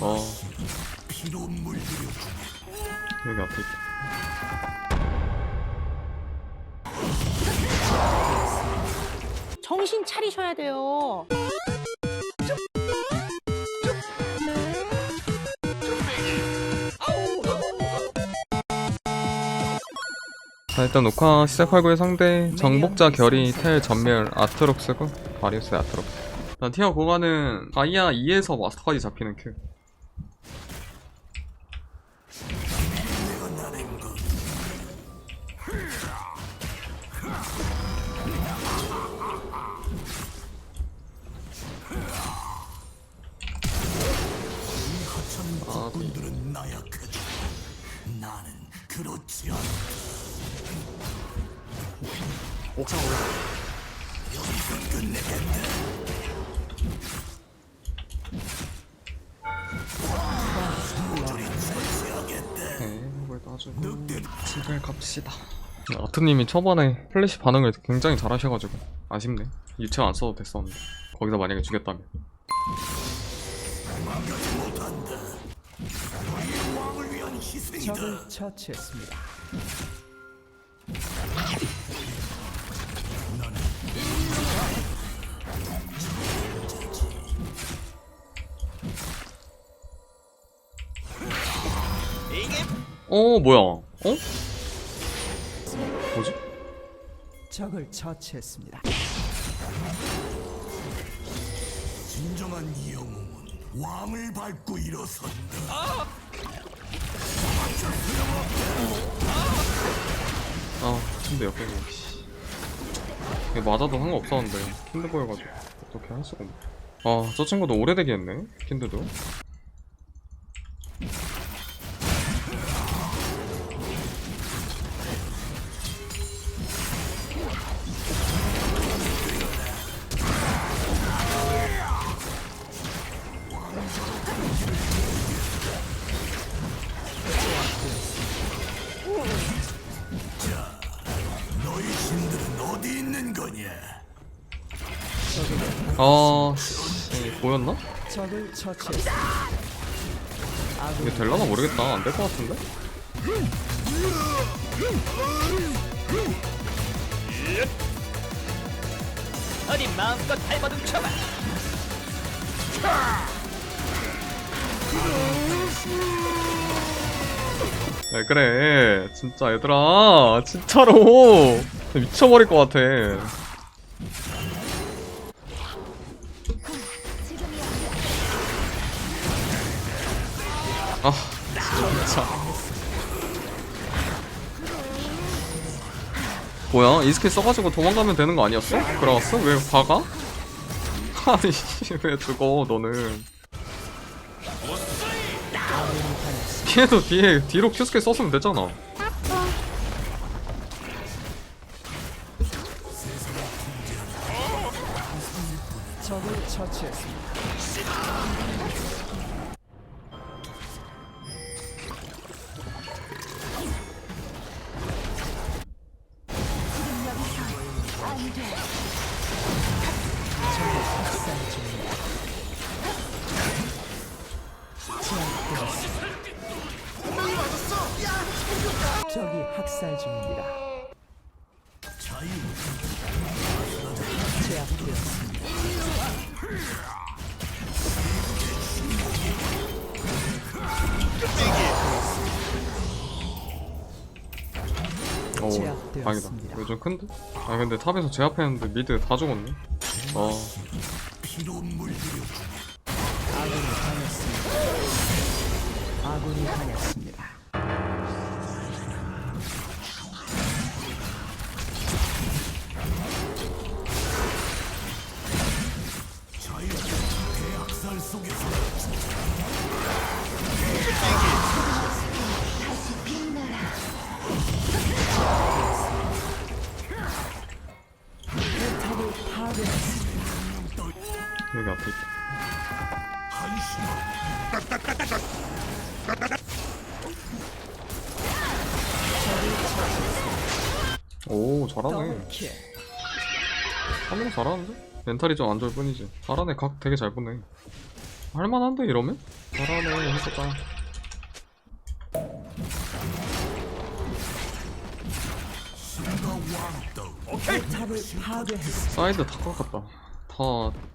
어. 여기 앞에 있다. 정신 차리셔야 돼요. 자 일단 녹화 시작하고의 상대 정복자 결이 텔 전멸 아트록스고 바리우스 아트록스 일단 티어 공간은 다이아 2에서 마스터까지 잡히는 큐 아, 네. 분들은 나약하지. 나는 그렇지 않아. 옥상 올라. 여기서 끝내겠다. 네, 늑대 갑시다 아트님이 초반에 플래시 반응을 굉장히 잘하셔가지고 아쉽네 유채 안 써도 됐었는데 거기서 만약에 죽였다면. 적을 처치했습니다. 어 뭐야 어? 뭐지? 적을 처치했습니다. 진정한 이 영웅은 왕을 밟고 일어선다. 아 근데 옆에 뭐 씨. 이게 맞아도 상관없었는데 킨드 보여가지고 어떻게 할 수가 없네 아저 친구도 오래되게 했네 킨드도 아 씨, 보였나? 적을 처치했습니다. 이게 될라나 모르겠다 안 될 것 같은데? 어디 마음껏 발버둥 쳐봐. 왜 그래 진짜 얘들아 진짜로 미쳐버릴 것 같아 아 진짜 뭐야 이 스킬 써가지고 도망가면 되는 거 아니었어? 그래왔어? 왜 박아? 아니 왜 죽어 너는 걔도 뒤에 뒤로 큐 스킬 썼으면 되잖아 적을 처치했습니다. 적이 학살 중입니다. 제압되었습니다. 오 제압되었습니다. 다행이다 요즘 큰데? 아 근데 탑에서 제압했는데 미드 다 죽었네 물들여 아군이 당했습니다. 아군이 당했습니다. 잘하네. 카메라 잘하는데? 멘탈이 좀 안 좋을 뿐이지 잘하네 각 되게 잘 보네 할만한데 이러면? 잘하네 파괴했습니다. 사이드 다 깎았다 다,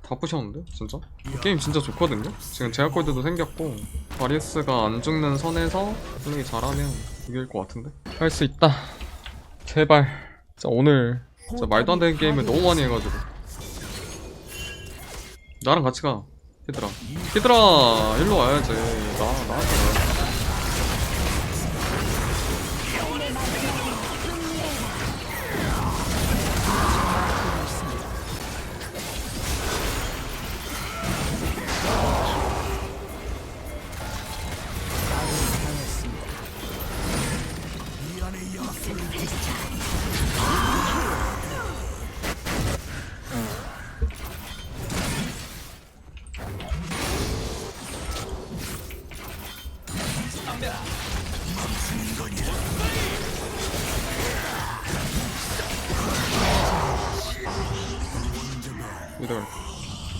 다 부셨는데 진짜? 이 게임 진짜 좋거든요? 지금 제약골드도 생겼고 바리우스가 안 죽는 선에서 플레이 잘하면 이길 것 같은데? 할 수 있다 제발 진짜 오늘 진짜 말도 안 되는 게임을 너무 많이 해가지고. 나랑 같이 가. 히드라 히드라 일로 와야지. 나 나한테 와야지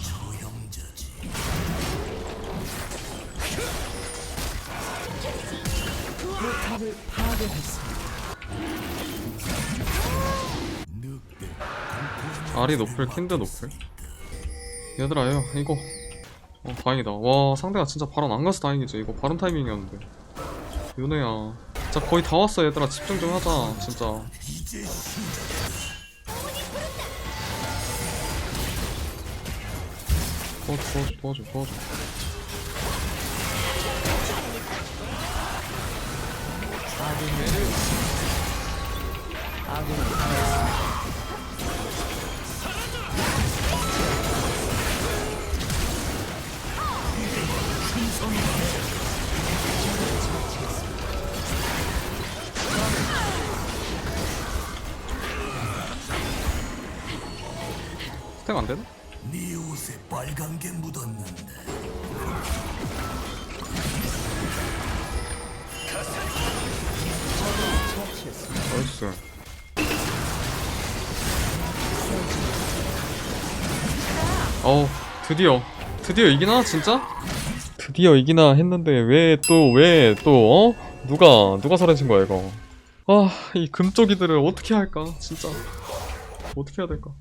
조형자지 포탑을 파괴했습니다. 아리 노플 킨드 노플. 얘들아 야 이거. 어 다행이다. 와 상대가 진짜 바론 안 가서 다행이지. 이거 바론 타이밍이었는데 윤혜야. 진짜 거의 다 왔어 얘들아. 집중 좀 하자 진짜. 도와줘 도와줘 도와줘 도와줘. 아군이 당했습 스택 안 되나? 네 옷에 빨간 게 묻었는데 나이스 어우 드디어 드디어 이기나 진짜? 드디어 이기나 했는데 왜 또 왜 또 어? 누가 누가 사라진 거야 이거 아 이 금쪽이들을 어떻게 할까 진짜 어떻게 해야 될까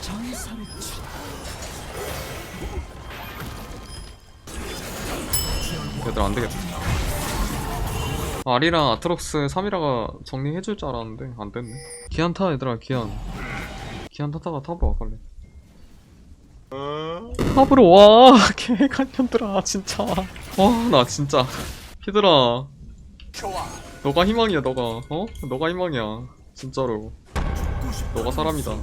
전설의 치 얘들 안 되겠다. 아리랑 아트록스 3이라가 정리해줄 줄 알았는데 안 됐네. 기한 타 얘들아 기한. 기한 타다가 탑으로 와 빨리. 탑으로 와 개간년들아 진짜. 와 나 진짜 히드라. 너가 희망이야 너가 어? 너가 희망이야 진짜로. 너가 사람이다.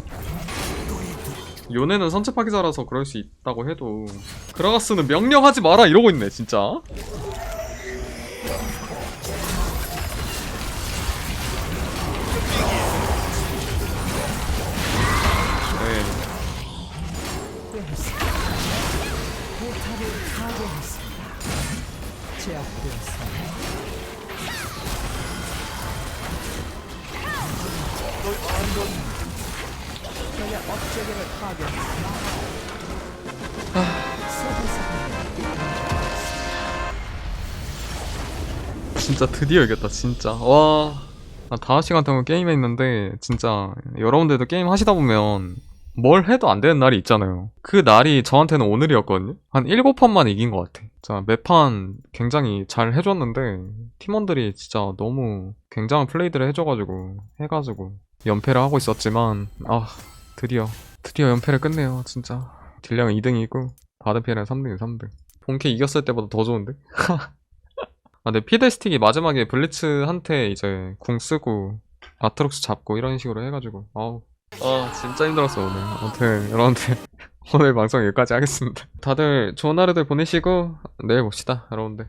요네는 선체 파기 자라서 그럴 수 있다고 해도 그라가스는 명령하지 마라 이러고 있네 진짜 네. 제압되었습니다. 적의 업체계를 파괴했습니다. 진짜 드디어 이겼다 진짜 와. 한 5시간 동안 게임했는데 진짜 여러분들도 게임 하시다 보면 뭘 해도 안 되는 날이 있잖아요 그 날이 저한테는 오늘이었거든요 한 7판만 이긴 것 같아 자 매판 굉장히 잘 해줬는데 팀원들이 진짜 너무 굉장한 플레이들을 해줘가지고 해가지고 연패를 하고 있었지만 아 드디어 드디어 연패를 끝내요 진짜. 딜량은 2등이고 바드피에는 3등이 3등. 본캐 이겼을 때보다 더 좋은데? 아, 근데 피드스틱이 마지막에 블리츠한테 이제 궁 쓰고 아트록스 잡고 이런 식으로 해가지고 아우. 아 진짜 힘들었어 오늘. 아무튼 여러분들 오늘 방송 여기까지 하겠습니다. 다들 좋은 하루들 보내시고 내일 봅시다 여러분들